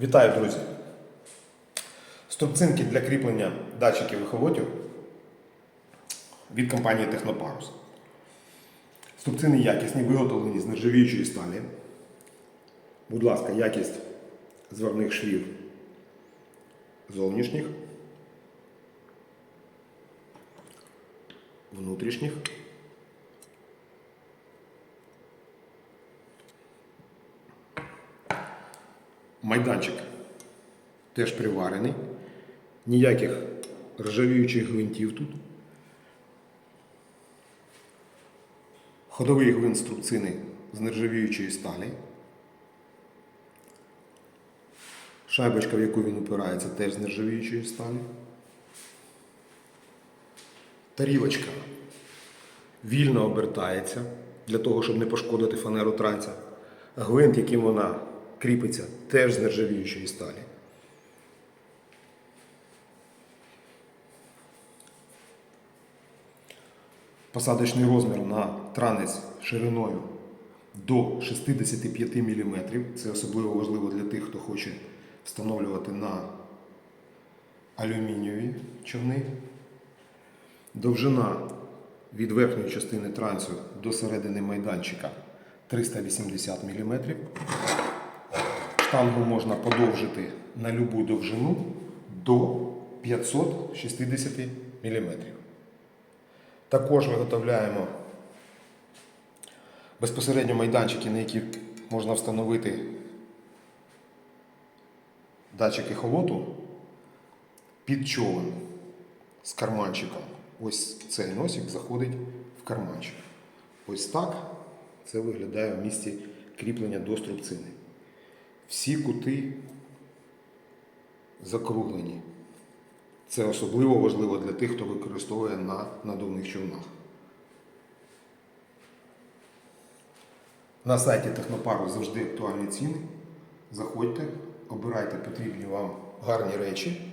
Вітаю, друзі! Струбцинки для кріплення датчиків ехолотів від компанії Технопарус. Струбцини якісні, виготовлені з нержавіючої сталі. Будь ласка, якість зварних швів зовнішніх, внутрішніх. Майданчик теж приварений. Ніяких ржавіючих гвинтів тут. Ходовий гвинт струбцини з нержавіючої сталі. Шайбочка, в яку він упирається, теж з нержавіючої сталі. Тарілочка вільно обертається для того, щоб не пошкодити фанеру транця. Гвинт, яким вона кріпиться, теж з нержавіючої сталі. Посадочний розмір на транець шириною до 65 мм. Це особливо важливо для тих, хто хоче встановлювати на алюмінієві човни. Довжина від верхньої частини трансу до середини майданчика 380 мм. Штангу можна подовжити на любу довжину до 560 мм. Також виготовляємо безпосередньо майданчики, на які можна встановити датчики холоту під човен з карманчиком. Ось цей носик заходить в карманчик. Ось так це виглядає в місці кріплення до струбцини. Всі кути закруглені. Це особливо важливо для тих, хто використовує на надувних човнах. На сайті Технопару завжди актуальні ціни. Заходьте, обирайте потрібні вам гарні речі.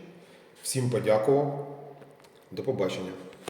Всім подякував. До побачення.